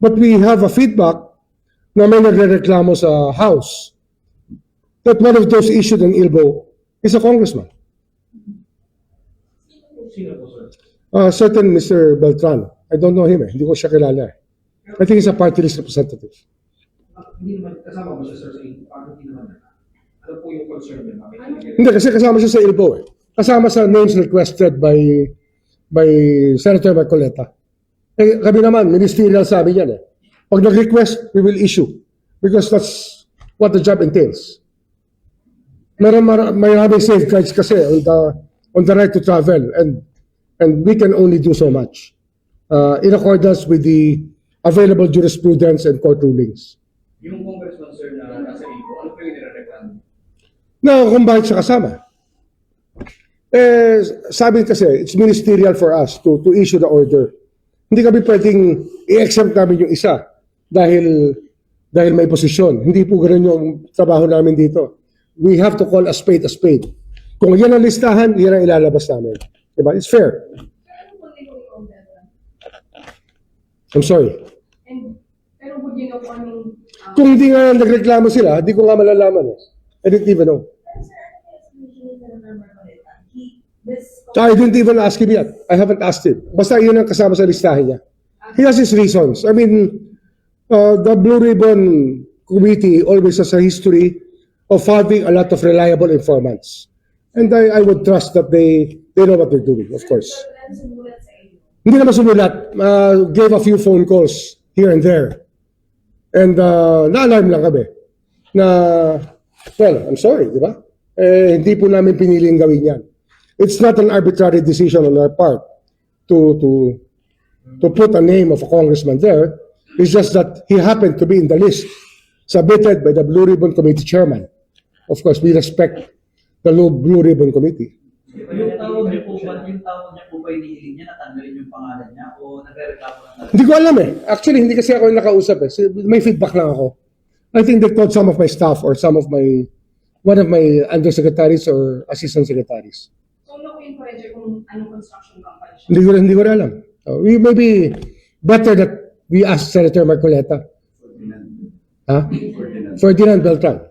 But we have a feedback na may nagre-reklamo sa House that one of those issued in ILBO is a congressman. Uh, certain Mr. Beltran. I don't know him eh. Hindi ko siya kilala eh. I think he's a party list representative. Ah, Hindi naman, kasama ba siya, sir, sa hindi naman. Ano po yung concern niya? Hindi kasi kasama siya sa ILBO eh. Kasama sa names requested by by Senator Marcoleta. Eh, kami naman, ministerial sabi niyan eh. Pag nag-request, we will issue. Because that's what the job entails. Meron mar- maraming safeguards kasi on the, on the right to travel and and we can only do so much uh, in accordance with the available jurisprudence and court rulings. Yung congressman, sir, na nasa iko, ano po yung nire-reklamo? na kung bakit siya kasama. Eh, sabi kasi, it's ministerial for us to, to issue the order. Hindi kami pwedeng i-exempt namin yung isa dahil dahil may posisyon. Hindi po ganun yung trabaho namin dito. We have to call a spade a spade. Kung yan ang listahan, yan ang ilalabas namin. Diba? It's fair. I'm sorry. And, pero would you know Kung hindi nga nagreklamo sila, hindi ko nga malalaman. Eh. I didn't even know. Pero sir, ano yung explanation ni Senator Marcoleta? He, this, So I didn't even ask him yet. I haven't asked him. Basta yun ang kasama sa listahan niya. He has his reasons. I mean, uh, the Blue Ribbon Committee always has a history of having a lot of reliable informants. And I, I would trust that they they know what they're doing, of course. Hindi naman sumulat. Uh, gave a few phone calls here and there. And uh, na-alarm lang kami. Na, well, I'm sorry, di ba? Eh, hindi po namin piniling gawin yan. It's not an arbitrary decision on our part to, to, to put a name of a congressman there. It's just that he happened to be in the list submitted by the Blue Ribbon Committee chairman. Of course, we respect the Blue Blue Ribbon Committee. Yung tawag niyo po ba, yung tawag niya po ba hinihiling niya na tanggalin yung pangalan niya o nagre-reklamo lang talaga? Hindi ko alam eh. Actually, hindi kasi ako yung nakausap eh. May feedback lang ako. I think they told some of my staff or some of my, one of my undersecretaries or assistant secretaries. Yung project kung anong construction company siya? Hindi ko, hindi ko alam. Uh, we maybe better that we ask Senator Marcoleta. Ferdinand. Ha? Ferdinand. Ferdinand Beltran.